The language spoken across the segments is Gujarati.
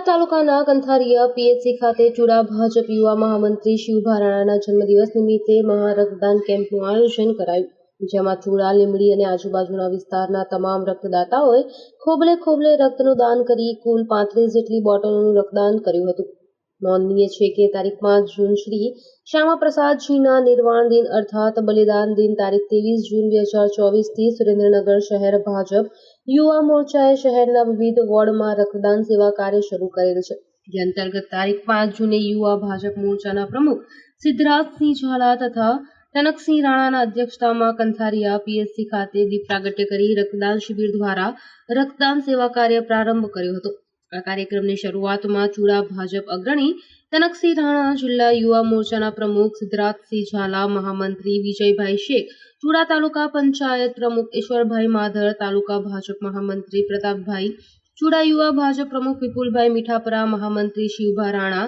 ચુડા તાલુકાના કંથારિયા પીએચસી ખાતે ચૂડા ભાજપ યુવા મહામંત્રી શિવભા રાણાના જન્મદિવસ નિમિત્તે મહારક્તદાન કેમ્પનું આયોજન કરાયું, જેમાં ચૂડા લીમડી અને આજુબાજુના વિસ્તારના તમામ રક્તદાતાઓએ ખોબલે ખોબલે રક્તનું દાન કરી કુલ પાંત્રીસ જેટલી બોટલોનું રક્તદાન કર્યું હતું. નોંધનીય છે કે તારીખ પાંચ જૂન શ્રી શ્યામાપ્રસાદજીના નિર્વાણ દિન અર્થાત બલિદાન દિન તારીખ ત્રેવીસ જૂન બે હજાર ચોવીસથી સુરેન્દ્રનગર શહેર ભાજપ યુવા મોરચાએ શહેરના વિવિધ વોર્ડમાં રક્તદાન સેવા કાર્ય શરૂ કરેલ છે. જે અંતર્ગત તારીખ પાંચ જૂને યુવા ભાજપ મોરચાના પ્રમુખ સિદ્ધરાજસિંહ ઝાલા તથા ટનકસિંહ રાણાના અધ્યક્ષતામાં કંથારિયા પીએસસી ખાતે દીપ પ્રાગટ્ય કરી રક્તદાન શિબિર દ્વારા રક્તદાન સેવા કાર્ય પ્રારંભ કર્યો હતો. આ કાર્યક્રમની શરૂઆતમાં ચૂડા ભાજપ અગ્રણી તનકસિંહ રાણા, જિલ્લા યુવા મોરચાના પ્રમુખ સિદ્ધરાજસિંહ ઝાલા, મહામંત્રી વિજયભાઈ શેખ, ચુડા તાલુકા પંચાયત પ્રમુખ ઈશ્વરભાઈ માધર, તાલુકા ભાજપ મહામંત્રી પ્રતાપભાઈ, ચુડા યુવા ભાજપ પ્રમુખ વિપુલભાઈ મીઠાપરા, મહામંત્રી શિવભા રાણા,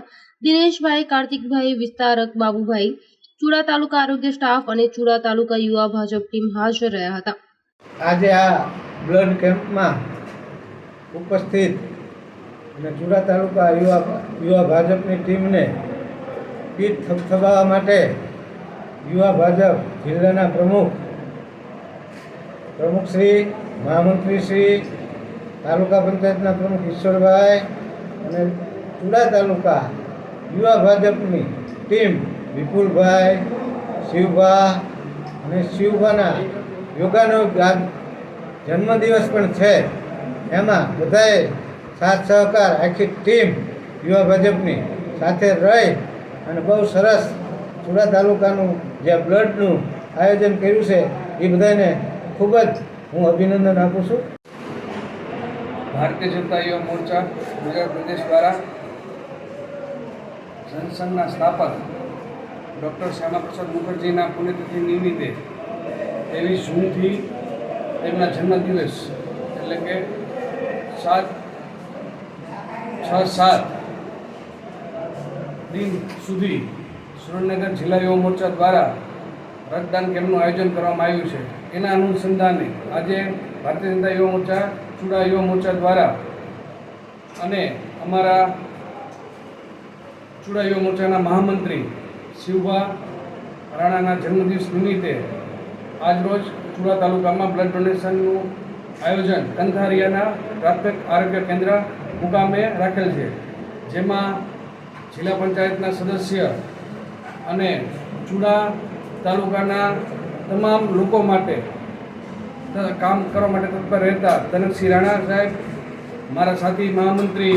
દિનેશભાઈ કાર્તિકભાઈ વિસ્તારક બાબુભાઈ, ચુડા તાલુકા આરોગ્ય સ્ટાફ અને ચુડા તાલુકા યુવા ભાજપ ટીમ હાજર રહ્યા હતા. આજે આ બ્લડ કેમ્પમાં ઉપસ્થિત અને ચુડા તાલુકા યુવા યુવા ભાજપની ટીમને પીઠ થપથપાવવા માટે યુવા ભાજપ જિલ્લાના પ્રમુખ પ્રમુખશ્રી મહામંત્રીશ્રી તાલુકા પંચાયતના પ્રમુખ ઈશ્વરભાઈ અને ચુડા તાલુકા યુવા ભાજપની ટીમ વિપુલભાઈ, શિવભા અને શિવભાના યોગાનો જન્મદિવસ પણ છે. એમાં બધાએ સાથ સહકાર, આખી ટીમ યુવા ભાજપની સાથે રહી અને બહુ સરસ સુરત તાલુકાનું જે બ્લડનું આયોજન કર્યું છે, એ બધાને ખૂબ જ હું અભિનંદન આપું છું. ભારતીય જનતા યુવા મોરચા, ગુજરાત પ્રદેશ દ્વારા જનસંઘના સ્થાપક ડૉક્ટર શ્યામાપ્રસાદ મુખર્જીના પુણ્યતિથિ નિમિત્તે ત્રેવીસ જૂનથી તેમના જન્મદિવસ એટલે કે સાત છ સાત. દિન સુધી સુરેન્દ્રનગર જિલ્લા યુવા મોરચા દ્વારા રક્તદાન કેમ્પનું આયોજન કરવામાં આવ્યું છે. એના અનુસંધાને આજે ભારતીય જનતા યુવા મોરચા, ચૂડા યુવા મોરચા દ્વારા અને અમારા ચૂડા યુવા મોરચાના મહામંત્રી શિવભા રાણાના જન્મદિવસ નિમિત્તે આજરોજ ચૂડા તાલુકામાં બ્લડ ડોનેશનનું આયોજન કંથારિયાના પ્રાથમિક આરોગ્ય કેન્દ્ર મુકામે રાખેલ છે, જેમાં જિલ્લા પંચાયતના સદસ્ય અને ચુડા તાલુકાના તમામ લોકો માટે કામ કરવા માટે તત્પર રહેતા તનકસિંહ રાણા સાહેબ, મારા સાથી મહામંત્રી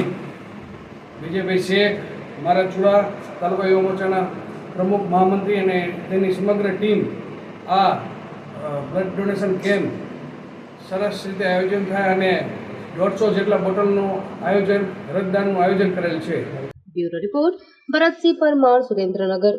વિજયભાઈ શેખ, મારા ચુડા તાલુકા યુવા મોરચાના પ્રમુખ મહામંત્રી અને તેની સમગ્ર ટીમ આ બ્લડ ડોનેશન કેમ્પ સરસ રીતે આયોજન થાય અને દોઢસો જેટલા બોટલનું આયોજન, રક્તદાનનું આયોજન કરેલ છે. Bureau report Bharatsinh Parmar, Surendranagar.